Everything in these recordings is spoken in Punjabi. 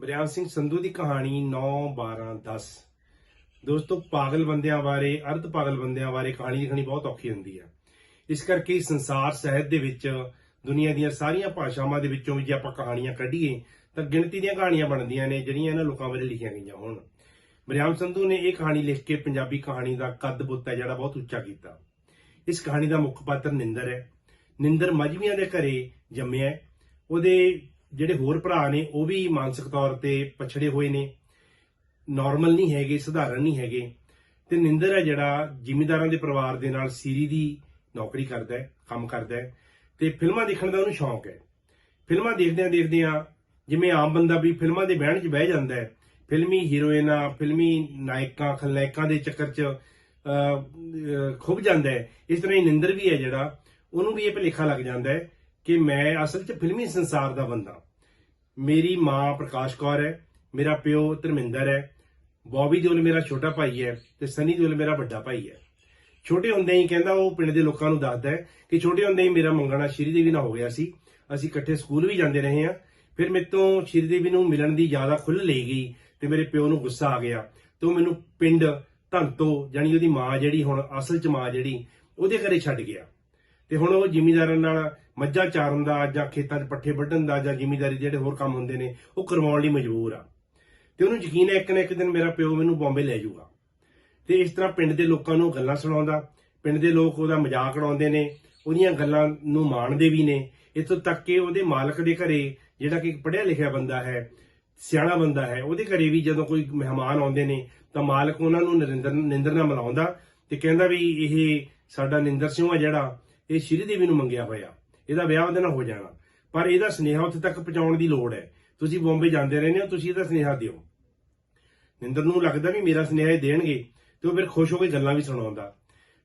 ਬਰਿਆਮ ਸਿੰਘ ਸੰਧੂ ਦੀ ਕਹਾਣੀ 9 12 10 ਦੋਸਤੋ, ਪਾਗਲ ਬੰਦਿਆਂ ਬਾਰੇ, ਅਰਧ ਪਾਗਲ ਬੰਦਿਆਂ ਬਾਰੇ ਕਹਾਣੀ ਲਿਖਣੀ ਬਹੁਤ ਔਖੀ ਹੁੰਦੀ ਹੈ ਇਸ ਕਰਕੇ ਸੰਸਾਰ ਸਾਹਿਤ ਦੇ ਵਿੱਚ, ਦੁਨੀਆ ਦੀਆਂ ਸਾਰੀਆਂ ਭਾਸ਼ਾਵਾਂ ਦੇ ਵਿੱਚੋਂ ਵੀ ਜੇ ਆਪਾਂ ਕਹਾਣੀਆਂ ਕੱਢੀਏ, ਤਾਂ ਗਿਣਤੀ ਦੀਆਂ ਕਹਾਣੀਆਂ ਬਣਦੀਆਂ ਨੇ, ਜਿਹੜੀਆਂ ਇਹਨਾਂ ਲੋਕਾਂ ਬਾਰੇ ਲਿਖੀਆਂ ਗਈਆਂ ਹੋਣ। ਬਰਿਆਮ ਸੰਧੂ ਨੇ ਇਹ ਕਹਾਣੀ ਲਿਖ ਕੇ ਪੰਜਾਬੀ ਕਹਾਣੀ ਦਾ ਕੱਦ ਬੁੱਤ ਹੈ, ਜਿਹੜਾ ਬਹੁਤ ਉੱਚਾ ਕੀਤਾ। ਇਸ ਕਹਾਣੀ ਦਾ ਮੁੱਖ ਪਾਤਰ ਨਿੰਦਰ ਹੈ। ਨਿੰਦਰ ਮਜਵੀਆਂ ਦੇ ਘਰੇ ਜੰਮਿਆ ਉਹਦੇ ਜਿਹੜੇ ਹੋਰ ਭਰਾ ਨੇ ਉਹ ਵੀ ਮਾਨਸਿਕ ਤੌਰ ਤੇ ਪਛੜੇ ਹੋਏ ਨੇ। ਨਾਰਮਲ ਨਹੀਂ ਹੈਗੇ ਸਧਾਰਨ ਨਹੀਂ ਹੈਗੇ। ਤੇ ਨਿੰਦਰ ਹੈ ਜਿਹੜਾ ਜ਼ਿਮੀਦਾਰਾਂ ਦੇ ਪਰਿਵਾਰ ਦੇ ਨਾਲ ਸੀਰੀ ਦੀ ਨੌਕਰੀ ਕਰਦਾ ਹੈ ਕੰਮ ਕਰਦਾ ਹੈ। ਤੇ ਫਿਲਮਾਂ ਦੇਖਣ ਦਾ ਉਹਨੂੰ ਸ਼ੌਂਕ ਹੈ। ਫਿਲਮਾਂ ਦੇਖਦਿਆਂ ਦੇਖਦਿਆਂ ਜਿਵੇਂ ਆਮ ਬੰਦਾ ਵੀ ਫਿਲਮਾਂ ਦੇ ਬਹਿਣ 'ਚ ਬਹਿ ਜਾਂਦਾ ਹੈ ਫਿਲਮੀ ਹੀਰੋਇਨਾਂ ਫਿਲਮੀ ਨਾਇਕਾਂ ਖਲਨਾਇਕਾਂ ਦੇ ਚੱਕਰ 'ਚ ਅਹ, ਖੁੱਭ ਜਾਂਦਾ ਹੈ। ਇਸ ਤਰ੍ਹਾਂ ਹੀ ਨਿੰਦਰ ਵੀ ਹੈ ਜਿਹੜਾ ਉਹਨੂੰ ਵੀ ਇਹ ਭੁਲੇਖਾ ਲੱਗ ਜਾਂਦਾ ਹੈ ਕਿ ਮੈਂ ਅਸਲ 'ਚ ਫਿਲਮੀ ਸੰਸਾਰ ਦਾ ਬੰਦਾ ਮੇਰੀ ਮਾਂ ਪ੍ਰਕਾਸ਼ ਕੌਰ ਹੈ, ਮੇਰਾ ਪਿਓ ਧਰਮਿੰਦਰ ਹੈ, ਬੌਬੀ ਦਿਓਲ ਮੇਰਾ ਛੋਟਾ ਭਾਈ ਹੈ ਤੇ ਸਨੀ ਦਿਓਲ ਮੇਰਾ ਵੱਡਾ ਭਾਈ ਹੈ। ਛੋਟੇ ਹੁੰਦੇ ਹੀ ਕਹਿੰਦਾ ਉਹ ਪਿੰਡ ਦੇ ਲੋਕਾਂ ਨੂੰ ਦੱਸਦਾ ਹੈ ਕਿ ਛੋਟੇ ਹੁੰਦੇ ਹੀ ਮੇਰਾ ਮੰਗਣਾ ਸ਼੍ਰੀ ਦੇਵੀ ਨਾਲ ਹੋ ਗਿਆ ਸੀ। ਅਸੀਂ ਇਕੱਠੇ ਸਕੂਲ ਵੀ ਜਾਂਦੇ ਰਹੇ ਹਾਂ। ਫਿਰ ਮੇਰੇ ਤੋਂ ਸ਼੍ਰੀ ਦੇਵੀ ਨੂੰ ਮਿਲਣ ਦੀ ਜ਼ਿਆਦਾ ਖੁੱਲ੍ਹ ਲਈ ਗਈ ਤੇ ਮੇਰੇ ਪਿਓ ਨੂੰ ਗੁੱਸਾ ਆ ਗਿਆ ਤੇ ਉਹ ਮੈਨੂੰ ਪਿੰਡ ਧੰਤੋ ਜਾਨੀ ਉਹਦੀ ਮਾਂ ਜਿਹੜੀ ਹੁਣ ਅਸਲ 'ਚ ਮਾਂ ਜਿਹੜੀ, ਉਹਦੇ ਘਰੇ ਛੱਡ ਗਿਆ। ਤੇ ਹੁਣ ਉਹ ਜ਼ਿਮੀਂਦਾਰਾਂ ਨਾਲ ਮੱਝਾਂ ਚਾਰਨ ਦਾ ਜਾਂ ਖੇਤਾਂ 'ਚ ਪੱਠੇ ਵੱਢਣ ਦਾ ਜਾਂ ਜ਼ਿਮੀਂਦਾਰੀ ਦੇ ਜਿਹੜੇ ਹੋਰ ਕੰਮ ਹੁੰਦੇ ਨੇ, ਉਹ ਕਰਵਾਉਣ ਲਈ ਮਜਬੂਰ ਆ। ਤੇ ਉਹਨੂੰ ਯਕੀਨ ਹੈ ਇੱਕ ਨਾ ਇੱਕ ਦਿਨ ਮੇਰਾ ਪਿਓ ਮੈਨੂੰ ਬੰਬੇ ਲੈ ਜਾਊਗਾ। ਤੇ ਇਸ ਤਰ੍ਹਾਂ ਪਿੰਡ ਦੇ ਲੋਕਾਂ ਨੂੰ ਗੱਲਾਂ ਸੁਣਾਉਂਦਾ, ਪਿੰਡ ਦੇ ਲੋਕ ਉਹਦਾ ਮਜ਼ਾਕ ਉਡਾਉਂਦੇ ਨੇ, ਉਹਦੀਆਂ ਗੱਲਾਂ ਨੂੰ ਮਾਣਦੇ ਵੀ ਨੇ। ਇੱਥੋਂ ਤੱਕ ਕਿ ਉਹਦੇ ਮਾਲਕ ਦੇ ਘਰੇ ਜਿਹੜਾ ਕਿ ਇੱਕ ਪੜ੍ਹਿਆ ਲਿਖਿਆ ਬੰਦਾ ਹੈ, ਸਿਆਣਾ ਬੰਦਾ ਹੈ, ਉਹਦੇ ਘਰੇ ਵੀ ਜਦੋਂ ਕੋਈ ਮਹਿਮਾਨ ਆਉਂਦੇ ਨੇ, ਤਾਂ ਮਾਲਕ ਉਹਨਾਂ ਨੂੰ ਨਰਿੰਦਰ ਨਿੰਦਰ ਨਾਲ ਮਿਲਾਉਂਦਾ ਤੇ ਕਹਿੰਦਾ ਵੀ ਇਹ ਸਾਡਾ ਨਿੰਦਰ ਸਿੰਘ ਆ ਜਿਹੜਾ ਇਹ ਸ਼੍ਰੀਦੇਵੀ ਨੂੰ ਮੰਗਿਆ ਹੋਇਆ। ਇਹਦਾ ਵਿਆਹ ਉਹਦੇ ਨਾਲ ਹੋ ਜਾਣਾ। ਪਰ ਇਹਦਾ ਸੁਨੇਹਾ ਉੱਥੇ ਤੱਕ ਪਹੁੰਚਾਉਣ ਦੀ ਲੋੜ ਹੈ। ਤੁਸੀਂ ਬੰਬੇ ਜਾਂਦੇ ਰਹਿੰਦੇ ਹੋ, ਤੁਸੀਂ ਇਹਦਾ ਸੁਨੇਹਾ ਦਿਓ। ਨਿੰਦਰ ਨੂੰ ਲੱਗਦਾ ਵੀ ਮੇਰਾ ਸੁਨੇਹਾ ਇਹ ਦੇਣਗੇ ਤੇ ਉਹ ਫਿਰ ਖੁਸ਼ ਹੋ ਕੇ ਗੱਲਾਂ ਵੀ ਸੁਣਾਉਂਦਾ।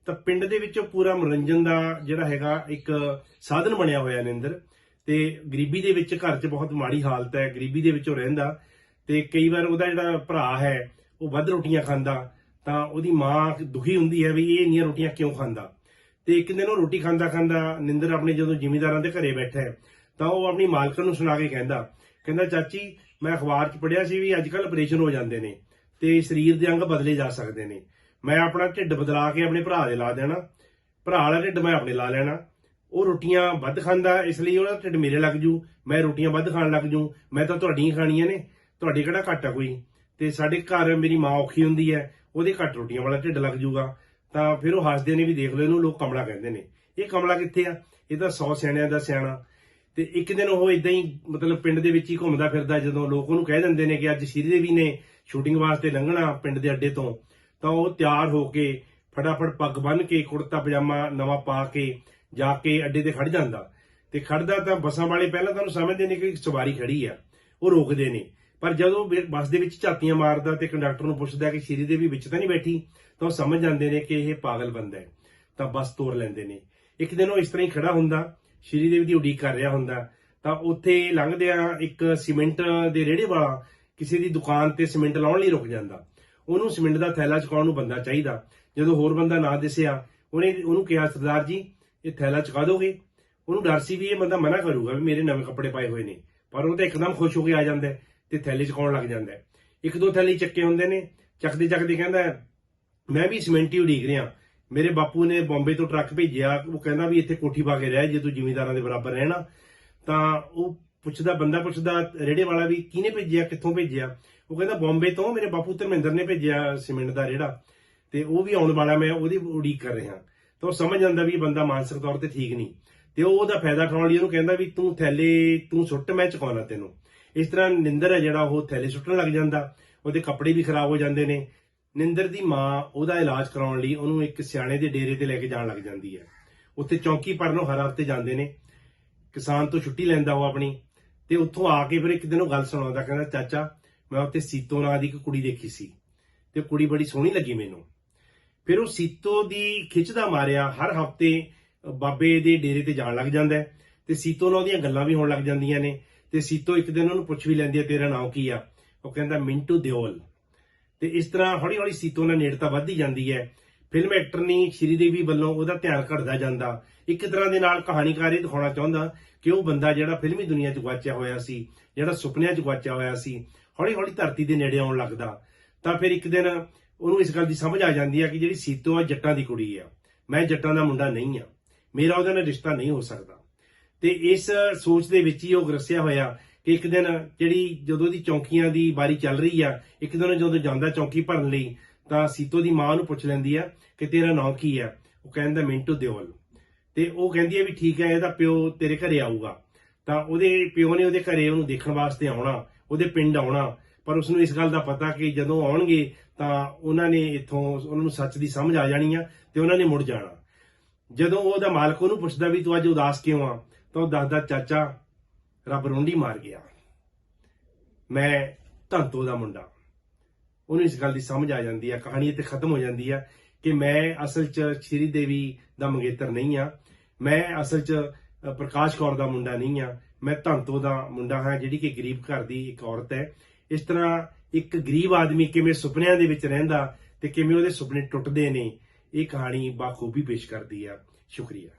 ਤਾਂ ਪਿੰਡ ਦੇ ਵਿੱਚ ਪੂਰਾ ਮਨੋਰੰਜਨ ਦਾ ਜਿਹੜਾ ਹੈਗਾ ਇੱਕ ਸਾਧਨ ਬਣਿਆ ਹੋਇਆ ਨਿੰਦਰ। ਤੇ ਗਰੀਬੀ ਦੇ ਵਿੱਚ ਘਰ 'ਚ ਬਹੁਤ ਮਾੜੀ ਹਾਲਤ ਹੈ, ਗਰੀਬੀ ਦੇ ਵਿੱਚ ਉਹ ਰਹਿੰਦਾ। ਤੇ ਕਈ ਵਾਰ ਉਹਦਾ ਜਿਹੜਾ ਭਰਾ ਹੈ, ਉਹ ਵੱਧ ਰੋਟੀਆਂ ਖਾਂਦਾ। ਤਾਂ ਉਹਦੀ ਮਾਂ ਦੁਖੀ ਹੁੰਦੀ ਹੈ ਵੀ ਇਹ ਇੰਨੀਆਂ ਰੋਟੀਆਂ ਕਿਉਂ ਖਾਂਦਾ? ਤੇ ਇੱਕ ਦਿਨ ਉਹ ਰੋਟੀ ਖਾਂਦਾ ਖਾਂਦਾ ਨਿੰਦਰ ਆਪਣੇ ਜਦੋਂ ਜ਼ਿਮੀਦਾਰਾਂ ਦੇ ਘਰੇ ਬੈਠਾ ਤਾਂ ਉਹ ਆਪਣੀ ਮਾਲਕਣ ਨੂੰ ਸੁਣਾ ਕੇ ਕਹਿੰਦਾ ਕਹਿੰਦਾ, ਚਾਚੀ, ਮੈਂ ਅਖਬਾਰ 'ਚ ਪੜ੍ਹਿਆ ਸੀ ਵੀ ਅੱਜ ਕੱਲ ਆਪਰੇਸ਼ਨ ਹੋ ਜਾਂਦੇ ਨੇ ਤੇ ਸਰੀਰ ਦੇ ਅੰਗ ਬਦਲੇ ਜਾ ਸਕਦੇ ਨੇ। ਮੈਂ ਆਪਣਾ ਢਿੱਡ ਬਦਲਾ ਕੇ ਆਪਣੇ ਭਰਾ ਦੇ ਲਾ ਦੇਣਾ, ਭਰਾ ਵਾਲਾ ਢਿੱਡ ਮੈਂ ਆਪਣੇ ਲਾ ਲੈਣਾ। ਉਹ ਰੋਟੀਆਂ ਵੱਧ ਖਾਂਦਾ, ਇਸ ਲਈ ਉਹਦਾ ਢਿੱਡ ਮੇਰੇ ਲੱਗ ਜੂ, ਮੈਂ ਰੋਟੀਆਂ ਵੱਧ ਖਾਣ ਲੱਗ ਜੂ, ਮੈਂ ਤਾਂ ਤੁਹਾਡੀਆਂ ਖਾਣੀਆਂ ਨੇ, ਤੁਹਾਡੀ ਕਿਹੜਾ ਘੱਟ ਆ ਕੋਈ? ਤੇ ਸਾਡੇ ਘਰ ਮੇਰੀ ਮਾਂ ਔਖੀ ਹੁੰਦੀ ਹੈ, ਉਹਦੇ ਘੱਟ ਰੋਟੀਆਂ ਵਾਲਾ ਢਿੱਡ ਲੱਗ ਜੂਗਾ। ਤਾਂ ਫਿਰ ਉਹ ਹੱਸਦੇ ਨੇ ਵੀ ਦੇਖ ਲਓ ਇਹਨੂੰ ਲੋਕ ਕਮਲਾ ਕਹਿੰਦੇ ਨੇ। ਇਹ ਕਮਲਾ ਕਿੱਥੇ ਆ? ਇਹ ਤਾਂ 100 ਸਿਆਣਿਆਂ ਦਾ ਸਿਆਣਾ। ਤੇ ਇੱਕ ਦਿਨ ਉਹ ਇਦਾਂ ਹੀ ਮਤਲਬ ਪਿੰਡ ਦੇ ਵਿੱਚ ਹੀ ਘੁੰਮਦਾ ਫਿਰਦਾ ਜਦੋਂ ਲੋਕ ਉਹਨੂੰ ਕਹਿ ਦਿੰਦੇ ਨੇ ਕਿ ਅੱਜ ਸ਼੍ਰੀ ਦੇਵੀ ਨੇ ਸ਼ੂਟਿੰਗ ਵਾਸਤੇ ਲੰਘਣਾ ਪਿੰਡ ਦੇ ਅੱਡੇ ਤੋਂ। ਤਾਂ ਉਹ ਤਿਆਰ ਹੋ ਕੇ ਫਟਾਫਟ ਪੱਗ ਬੰਨ੍ਹ ਕੇ, ਕੁੜਤਾ, ਪਜਾਮਾ ਨਵਾਂ ਪਾ ਕੇ ਜਾ ਕੇ ਅੱਡੇ ਤੇ ਖੜ ਜਾਂਦਾ। ਤੇ ਖੜਦਾ ਤਾਂ ਬੱਸਾਂ ਵਾਲੇ ਪਹਿਲਾਂ ਤੁਹਾਨੂੰ ਸਮਝਦੇ ਨੇ ਕਿ ਸਵਾਰੀ ਖੜੀ ਆ। ਉਹ ਰੋਕਦੇ ਨੇ। ਪਰ ਜਦੋਂ ਬੱਸ ਦੇ ਵਿੱਚ ਝਾਤੀਆਂ ਮਾਰਦਾ ਤੇ ਕੰਡਕਟਰ ਨੂੰ ਪੁੱਛਦਾ ਕਿ ਸ਼੍ਰੀ ਦੇਵੀ ਵਿੱਚ ਤਾਂ ਨਹੀਂ ਬੈਠੀ, ਤਾਂ ਉਹ ਸਮਝ ਜਾਂਦੇ ਨੇ ਕਿ ਇਹ ਪਾਗਲ ਬੰਦਾ ਹੈ, ਤਾਂ ਬੱਸ ਤੋੜ ਲੈਂਦੇ ਨੇ। ਇੱਕ ਦਿਨ ਉਹ ਇਸ ਤਰ੍ਹਾਂ ਹੀ ਖੜਾ ਹੁੰਦਾ, ਸ਼੍ਰੀ ਦੇਵੀ ਦੀ ਉਡੀਕ ਕਰ ਰਿਹਾ ਹੁੰਦਾ, ਤਾਂ ਉੱਥੇ ਲੰਘਦਿਆਂ ਇੱਕ ਸੀਮੈਂਟ ਦੇ ਰੇੜੇ ਵਾਲਾ ਕਿਸੇ ਦੀ ਦੁਕਾਨ ਤੇ ਸੀਮੈਂਟ ਲਾਉਣ ਲਈ ਰੁਕ ਜਾਂਦਾ। ਉਹਨੂੰ ਸੀਮੈਂਟ ਦਾ ਥੈਲਾ ਚੁਕਾਉਣ ਨੂੰ ਬੰਦਾ ਚਾਹੀਦਾ। ਜਦੋਂ ਹੋਰ ਬੰਦਾ ਨਾ ਦਿਸਿਆ, ਉਹਨੇ ਉਹਨੂੰ ਕਿਹਾ, ਸਰਦਾਰ ਜੀ, ਇਹ ਥੈਲਾ ਚੁਕਾ ਦੋਗੇ? ਉਹਨੂੰ ਡਰ ਸੀ ਵੀ ਇਹ ਬੰਦਾ ਮਨਾ ਕਰੂਗਾ ਵੀ ਮੇਰੇ ਨਵੇਂ ਕੱਪੜੇ ਪਾਏ ਹੋਏ ਨੇ, ਪਰ ਉਹ ਤਾਂ ਇੱਕਦਮ ਖੁਸ਼ ਹੋ ਕੇ ਆ ਜਾਂਦਾ ਤੇ ਥੈਲੇ ਚੁਕਾਉਣ ਲੱਗ ਜਾਂਦਾ ਹੈ। ਇੱਕ ਦੋ ਥੈਲੇ ਚੱਕੇ ਹੁੰਦੇ ਨੇ, ਚੱਕਦੇ ਚੱਕਦੇ ਕਹਿੰਦਾ ਮੈਂ ਵੀ ਸੀਮੈਂਟ ਹੀ ਉਡੀਕ ਰਿਹਾ। ਮੇਰੇ ਬਾਪੂ ਨੇ ਬੰਬੇ ਤੋਂ ਟਰੱਕ ਭੇਜਿਆ, ਉਹ ਕਹਿੰਦਾ ਵੀ ਇੱਥੇ ਕੋਠੀ ਪਾ ਕੇ ਰਹਿ, ਜੇ ਤੂੰ ਜ਼ਿਮੀਂਦਾਰਾਂ ਦੇ ਬਰਾਬਰ ਰਹਿਣਾ। ਤਾਂ ਉਹ ਪੁੱਛਦਾ, ਬੰਦਾ ਪੁੱਛਦਾ, ਰੇੜੇ ਵਾਲਾ ਵੀ ਕਿਹਨੇ ਭੇਜਿਆ, ਕਿੱਥੋਂ ਭੇਜਿਆ? ਉਹ ਕਹਿੰਦਾ, ਬੰਬੇ ਤੋਂ ਮੇਰੇ ਬਾਪੂ ਧਰਮਿੰਦਰ ਨੇ ਭੇਜਿਆ ਸੀਮੈਂਟ ਦਾ ਰੇੜਾ ਤੇ ਉਹ ਵੀ ਆਉਣ ਵਾਲਾ, ਮੈਂ ਉਹਦੀ ਉਡੀਕ ਕਰ ਰਿਹਾ। ਤਾਂ ਉਹ ਸਮਝ ਜਾਂਦਾ ਵੀ ਬੰਦਾ ਮਾਨਸਿਕ ਤੌਰ ਤੇ ਠੀਕ ਨਹੀਂ ਤੇ ਉਹ ਉਹਦਾ ਫਾਇਦਾ ਉਠਾਉਣ ਲਈ ਉਹਨੂੰ ਕਹਿੰਦਾ ਵੀ ਤੂੰ ਥੈਲੇ, ਤੂੰ ਸੁੱਟ, ਮੈਂ ਚੁਕਾਉਣਾ ਤੈਨੂੰ। ਇਸ ਤਰ੍ਹਾਂ ਨਿੰਦਰ ਹੈ ਜਿਹੜਾ ਉਹ ਥੈਲੇ ਸੁੱਟਣ ਲੱਗ ਜਾਂਦਾ, ਉਹਦੇ ਕੱਪੜੇ ਵੀ ਖਰਾਬ ਹੋ ਜਾਂਦੇ ਨੇ। ਨਿੰਦਰ ਦੀ ਮਾਂ ਉਹਦਾ ਇਲਾਜ ਕਰਾਉਣ ਲਈ ਉਹਨੂੰ ਇੱਕ ਸਿਆਣੇ ਦੇ ਡੇਰੇ ਤੇ ਲੈ ਕੇ ਜਾਣ ਲੱਗ ਜਾਂਦੀ ਹੈ। ਉੱਥੇ ਚੌਂਕੀ ਪਰਨ ਹਰ ਹਫ਼ਤੇ ਜਾਂਦੇ ਨੇ। ਕਿਸਾਨ ਤੋਂ ਛੁੱਟੀ ਲੈਂਦਾ ਉਹ ਆਪਣੀ ਤੇ ਉੱਥੋਂ ਆ ਕੇ ਫਿਰ ਇੱਕ ਦਿਨ ਉਹ ਗੱਲ ਸੁਣਾਉਂਦਾ, ਕਹਿੰਦਾ, ਚਾਚਾ, ਮੈਂ ਉੱਥੇ ਸੀਤੋ ਨਾਂ ਦੀ ਇੱਕ ਕੁੜੀ ਦੇਖੀ ਸੀ ਤੇ ਕੁੜੀ ਬੜੀ ਸੋਹਣੀ ਲੱਗੀ ਮੈਨੂੰ। ਫਿਰ ਉਹ ਸੀਤੋ ਦੀ ਖਿੱਚ ਦਾ ਮਾਰਿਆ, ਹਰ ਹਫ਼ਤੇ ਬਾਬੇ ਦੇ ਡੇਰੇ ਤੇ ਜਾਣ ਲੱਗ ਜਾਂਦਾ ਹੈ ਤੇ ਸੀਤੋ ਨਾਲ ਉਹਦੀਆਂ ਗੱਲਾਂ ਵੀ ਹੋਣ ਲੱਗ ਜਾਂਦੀਆਂ ਨੇ। ਤੇ ਸੀਤੋ ਇੱਕ ਦਿਨ ਉਹਨੂੰ ਪੁੱਛ ਵੀ ਲੈਂਦੀ ਹੈ ਤੇਰਾ ਨਾਮ ਕੀ ਆ? ਉਹ ਕਹਿੰਦਾ, ਮਿੰਟੂ ਦਿਓਲ। ਤੇ ਇਸ ਤਰ੍ਹਾਂ ਹੌਲੀ ਹੌਲੀ ਸੀਤੋ ਨਾਲ ਨੇੜਤਾ ਵੱਧਦੀ ਜਾਂਦੀ ਹੈ। ਫਿਲਮ ਐਕਟਰਨੀ ਸ਼੍ਰੀਦੇਵੀ ਵੱਲੋਂ ਉਹਦਾ ਧਿਆਨ ਘਟਦਾ ਜਾਂਦਾ। ਇੱਕ ਤਰ੍ਹਾਂ ਦੇ ਨਾਲ ਕਹਾਣੀਕਾਰ ਇਹ ਦਿਖਾਉਣਾ ਚਾਹੁੰਦਾ ਕਿ ਉਹ ਬੰਦਾ ਜਿਹੜਾ ਫਿਲਮੀ ਦੁਨੀਆ 'ਚ ਗਵਾਚਿਆ ਹੋਇਆ ਸੀ, ਜਿਹੜਾ ਸੁਪਨਿਆਂ 'ਚ ਗਵਾਚਿਆ ਹੋਇਆ ਸੀ ਹੌਲੀ ਹੌਲੀ ਧਰਤੀ ਦੇ ਨੇੜੇ ਆਉਣ ਲੱਗਦਾ। ਤਾਂ ਫਿਰ ਇੱਕ ਦਿਨ ਉਹਨੂੰ ਇਸ ਗੱਲ ਦੀ ਸਮਝ ਆ ਜਾਂਦੀ ਹੈ ਕਿ ਜਿਹੜੀ ਸੀਤੋ ਆ ਜੱਟਾਂ ਦੀ ਕੁੜੀ ਆ। ਮੈਂ ਜੱਟਾਂ ਦਾ ਮੁੰਡਾ ਨਹੀਂ ਆ। ਮੇਰਾ ਉਹਦੇ ਨਾਲ ਰਿਸ਼ਤਾ ਨਹੀਂ ਹੋ ਸਕਦਾ। ਤੇ ਇਸ ਸੋਚ ਦੇ ਵਿੱਚ ਹੀ ਉਹ ਗਰਸਿਆ ਹੋਇਆ ਕਿ ਇੱਕ ਦਿਨ ਜਿਹੜੀ ਜਦੋਂ ਦੀ ਚੌਂਕੀਆਂ ਦੀ ਵਾਰੀ ਚੱਲ ਰਹੀ ਆ, ਇੱਕ ਦਿਨ ਜਦੋਂ ਜਾਂਦਾ ਚੌਂਕੀ ਭਰਨ ਲਈ, ਤਾਂ ਸੀਤੋ ਦੀ ਮਾਂ ਨੂੰ ਪੁੱਛ ਲੈਂਦੀ ਆ ਕਿ ਤੇਰਾ ਨਾਂ ਕੀ ਆ? ਉਹ ਕਹਿੰਦਾ ਮਿੰਟੂ ਦਿਓਲ। ਤੇ ਉਹ ਕਹਿੰਦੀ ਆ ਵੀ ਠੀਕ ਹੈ ਇਹਦਾ ਪਿਓ ਤੇਰੇ ਘਰੇ ਆਊਗਾ। ਤਾਂ ਉਹਦੇ ਪਿਓ ਨੇ ਉਹਦੇ ਘਰੇ ਉਹਨੂੰ ਦੇਖਣ ਵਾਸਤੇ ਆਉਣਾ, ਉਹਦੇ ਪਿੰਡ ਆਉਣਾ, ਪਰ ਉਸ ਨੂੰ ਇਸ ਗੱਲ ਦਾ ਪਤਾ ਕਿ ਜਦੋਂ ਆਉਣਗੇ ਤਾਂ ਉਹਨਾਂ ਨੇ ਇੱਥੋਂ ਉਹਨਾਂ ਨੂੰ ਸੱਚ ਦੀ ਸਮਝ ਆ ਜਾਣੀ ਆ ਤੇ ਉਹਨਾਂ ਨੇ ਮੁੜ ਜਾਣਾ। ਜਦੋਂ ਉਹਦਾ ਮਾਲਕ ਉਹਨੂੰ ਪੁੱਛਦਾ ਵੀ ਤੂੰ ਅੱਜ ਉਦਾਸ ਕਿਉਂ ਆ? ਤਾਂ ਉਹ ਦੱਸਦਾ, ਚਾਚਾ, ਰੱਬ ਰੋਂਡੀ ਮਾਰ ਗਿਆ। ਮੈਂ ਧੰਤੋ ਦਾ ਮੁੰਡਾ। ਉਹਨੂੰ ਇਸ ਗੱਲ ਦੀ ਸਮਝ ਆ ਜਾਂਦੀ ਆ, ਕਹਾਣੀ ਇੱਥੇ ਖਤਮ ਹੋ ਜਾਂਦੀ ਆ ਕਿ ਮੈਂ ਅਸਲ 'ਚ ਸ਼੍ਰੀ ਦੇਵੀ ਦਾ ਮੰਗੇਤਰ ਨਹੀਂ ਆ। ਮੈਂ ਅਸਲ 'ਚ ਪ੍ਰਕਾਸ਼ ਕੌਰ ਦਾ ਮੁੰਡਾ ਨਹੀਂ ਆ। ਮੈਂ ਧੰਤੋ ਦਾ ਮੁੰਡਾ ਹਾਂ, ਜਿਹੜੀ ਕਿ ਗਰੀਬ ਘਰ ਦੀ ਇੱਕ ਔਰਤ ਹੈ। ਇਸ ਤਰ੍ਹਾਂ ਇੱਕ ਗਰੀਬ ਆਦਮੀ ਕਿਵੇਂ ਸੁਪਨਿਆਂ ਦੇ ਵਿੱਚ ਰਹਿੰਦਾ ਤੇ ਕਿਵੇਂ ਉਹਦੇ ਸੁਪਨੇ ਟੁੱਟਦੇ ਨੇ, ਇਹ ਕਹਾਣੀ ਬਾਖੂਬੀ ਪੇਸ਼ ਕਰਦੀ ਆ। ਸ਼ੁਕਰੀਆ।